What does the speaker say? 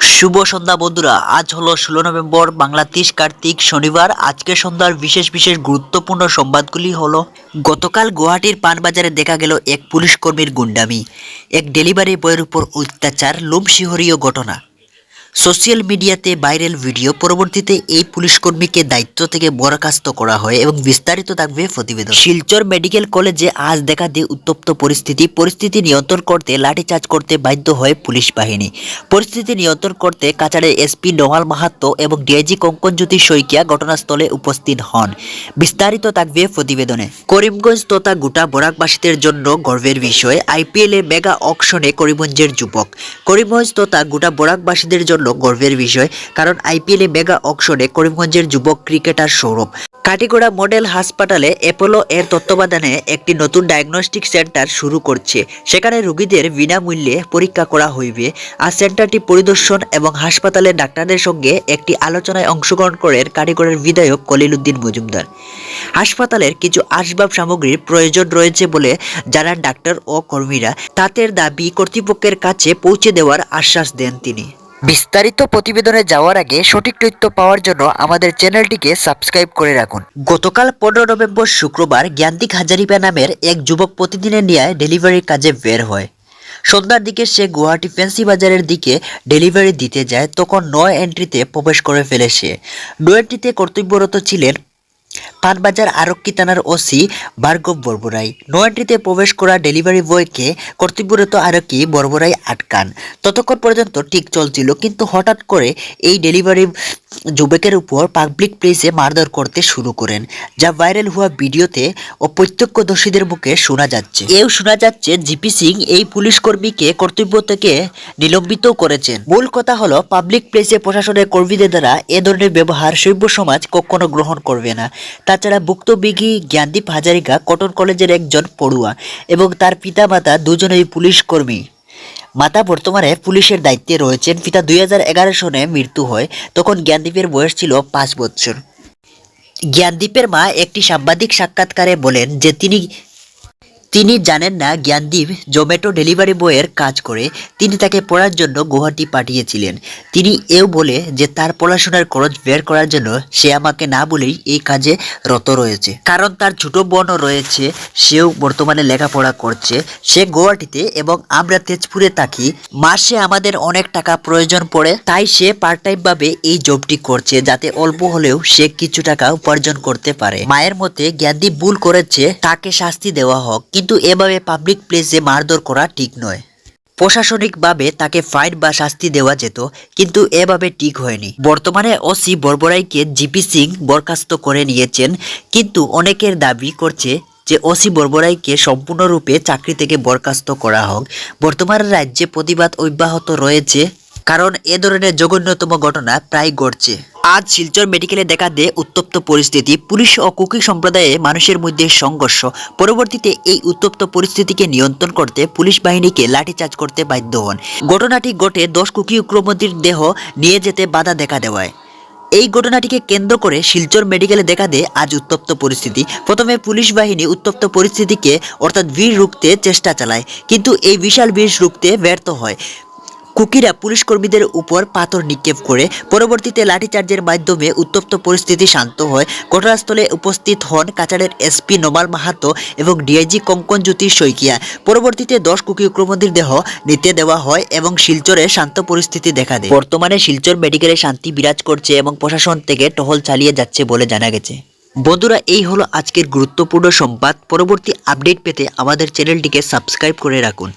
শুভ সন্ধ্যা বন্ধুরা। আজ হলো ষোলো নভেম্বর বাংলা তিরিশ কার্তিক শনিবার। আজকে সন্ধ্যার বিশেষ বিশেষ গুরুত্বপূর্ণ সংবাদগুলি হলো, গতকাল গুয়াহাটির পানবাজারে দেখা গেল এক পুলিশ কর্মীর গুন্ডামি। এক ডেলিভারি বয়ের উপর অত্যাচার লোমশিহরীয় ঘটনা। সোশ্যাল মিডিয়াতে ভাইরাল ভিডিও। পরবর্তীতে এই পুলিশ কর্মীকে দায়িত্ব থেকে বরখাস্ত করা হয় এবং বিস্তারিত থাকবে প্রতিবেদন। শিলচর মেডিকেল কলেজে আজ দেখা দিয়ে উত্তপ্ত পরিস্থিতি। পরিস্থিতি নিয়ন্ত্রণ করতে, লাঠিচার্জ করতে বাধ্য হয় পুলিশ বাহিনী। পরিস্থিতি নিয়ন্ত্রণ করতে কাছাড়ের এসপি নোহাল মাহাত্ম এবং ডিআইজি কঙ্কনজ্যোতি শইকিয়া ঘটনাস্থলে উপস্থিত হন। বিস্তারিত থাকবে প্রতিবেদনে। করিমগঞ্জ তথা গোটা বরাকবাসীদের জন্য গর্বের বিষয়, আইপিএলে মেগা অকশনে করিমগঞ্জের যুবক। করিমগঞ্জ তথা গোটা বরাকবাসীদের জন্য গর্বের বিষয়, কারণ আইপিএল এ মেগা অকশনে করিমগঞ্জের যুবক ক্রিকেটার সৌরভ। কাটিগড়া মডেল হাসপাতালে অ্যাপোলো এর তত্ত্বাবধানে একটি নতুন ডায়াগনস্টিক সেন্টার শুরু করছে। সেখানে রোগীদের বিনামূল্যে পরীক্ষা করা হইবে। আর সেন্টারটি পরিদর্শন এবং হাসপাতালের ডাক্তারদের সঙ্গে একটি আলোচনায় অংশগ্রহণ করেন কাটিগড়ের বিধায়ক কলিল উদ্দিন মজুমদার। হাসপাতালের কিছু আসবাব সামগ্রীর প্রয়োজন রয়েছে বলে জানান ডাক্তার ও কর্মীরা। তাদের দাবি কর্তৃপক্ষের কাছে পৌঁছে দেওয়ার আশ্বাস দেন তিনি। বিস্তারিত প্রতিবেদনে যাওয়ার আগে সঠিক তথ্য পাওয়ার জন্য আমাদের চ্যানেলটিকে সাবস্ক্রাইব করে রাখুন। গতকাল পনেরো নভেম্বর শুক্রবার জ্ঞান্তিক হাজারিপা নামের এক যুবক প্রতিদিনের নিয়ে ডেলিভারির কাজে বের হয়। সন্ধ্যার দিকে সে গুয়াহাটি ফ্যান্সি বাজারের দিকে ডেলিভারি দিতে যায়, তখন নয় এন্ট্রিতে প্রবেশ করে ফেলে সে। নয় এন্ট্রিতে কর্তব্যরত ছিলেন পানবাজার আরক্ষী থানার ওসি ভার্গব বর্বরাই। নো প্রবেশ করা ডেলিভারি বয়কে কর্তব্যরত আরক্ষী বর্বরাই আটকান। ততক্ষণ পর্যন্ত ঠিক চলছিল, কিন্তু হঠাৎ করে এই ডেলিভারি যুবকের উপর পাবলিক প্লেসে মারধর করতে শুরু করেন, যা ভাইরাল হওয়া ভিডিওতে ও প্রত্যক্ষদর্শীদের মুখে শোনা যাচ্ছে। এও শোনা যাচ্ছে, জিপি সিং এই পুলিশ কর্মীকে কর্তব্য থেকে নিলম্বিত করেছেন। মূল কথা হলো, পাবলিক প্লেসে প্রশাসনের কর্মীদের দ্বারা এ ধরনের ব্যবহার সভ্য সমাজ কখনো গ্রহণ করবে না। তাছাড়া ভুক্তভোগী জ্ঞানদীপ হাজারিকা কটন কলেজের একজন পড়ুয়া এবং তার পিতা মাতা দুজনেই পুলিশ কর্মী। মাতা বর্তমানে পুলিশের দায়িত্বে রয়েছেন। পিতা দুই হাজার এগারো সনে মৃত্যু হয়, তখন জ্ঞানদীপের বয়স ছিল পাঁচ বছর। জ্ঞানদীপের মা একটি সাংবাদিক সাক্ষাৎকারে বলেন যে তিনি তিনি জানেন না জ্ঞানদীপ জোম্যাটো ডেলিভারি বয়ের কাজ করে তিনি তাকে পড়ার জন্য গুয়াহাটি পাঠিয়েছিলেন। তিনি এও বলে যে তার পড়াশোনার খরচ বের করার জন্য সে আমাকে না বলেই এই কাজে রত রয়েছে। কারণ তার ছোট বোনও রয়েছে, সেও বর্তমানে লেখাপড়া করছে। সে গুয়াহাটিতে এবং আমরা তেজপুরে থাকি। মাসে আমাদের অনেক টাকা প্রয়োজন পড়ে, তাই সে পার্ট টাইম ভাবে এই জবটি করছে যাতে অল্প হলেও সে কিছু টাকা উপার্জন করতে পারে। মায়ের মতে জ্ঞানদীপ ভুল করেছে, তাকে শাস্তি দেওয়া হোক। কিন্তু এভাবে পাবলিক প্লেসে মারধর করা ঠিক নয়। প্রশাসনিকভাবে তাকে ফাইন বা শাস্তি দেওয়া যেত, কিন্তু এভাবে ঠিক হয়নি। বর্তমানে ওসি বর্বরাইকে জিপি সিং বরখাস্ত করে নিয়েছেন, কিন্তু অনেকের দাবি করছে যে ওসি বর্বরাইকে সম্পূর্ণরূপে চাকরি থেকে বরখাস্ত করা হোক। বর্তমান রাজ্যে প্রতিবাদ অব্যাহত রয়েছে। কারণ এ ধরনের জঘন্যতম ঘটনা প্রায় ঘটছে। আজ শিলচর মেডিকেলে দেখা দেয় উত্তপ্ত পরিস্থিতি। পুলিশ ও কুকি সম্প্রদায়ে মানুষের মধ্যে সংঘর্ষ। পরবর্তীতে এই উত্তপ্ত পরিস্থিতিকে নিয়ন্ত্রণ করতে পুলিশ বাহিনীকে লাঠিচার্জ করতে বাধ্য হন। ঘটনাটি ঘটে দশ কুকি উগ্রপন্থীর দেহ নিয়ে যেতে বাধা দেখা দেওয়ায়। এই ঘটনাটিকে কেন্দ্র করে শিলচর মেডিকেলে দেখা দেয় আজ উত্তপ্ত পরিস্থিতি। প্রথমে পুলিশ বাহিনী উত্তপ্ত পরিস্থিতিকে অর্থাৎ ভিড় রুখতে চেষ্টা চালায়, কিন্তু এই বিশাল ভিড় রুখতে ব্যর্থ হয়। কুকিরা পুলিশ কর্মীদের উপর পাথর নিক্ষেপ করে পরবর্তীতে লাঠিচার্জের মাধ্যমে উত্তপ্ত পরিস্থিতি শান্ত হয়। ঘটনাস্থলে উপস্থিত হন কাচারের এসপি নোমাল মাহাতো এবং ডিআইজি কঙ্কন জ্যোতি শইকিয়া। পরবর্তীতে দশ কুকি উগ্রপন্থীর দেহ নিতে দেওয়া হয় এবং শিলচরে শান্ত পরিস্থিতি দেখা দেয়। বর্তমানে শিলচর মেডিকেলে শান্তি বিরাজ করছে এবং প্রশাসন থেকে টহল চালিয়ে যাচ্ছে বলে জানা গেছে। বন্ধুরা, এই হলো আজকের গুরুত্বপূর্ণ সংবাদ। পরবর্তী আপডেট পেতে আমাদের চ্যানেলটিকে সাবস্ক্রাইব করে রাখুন।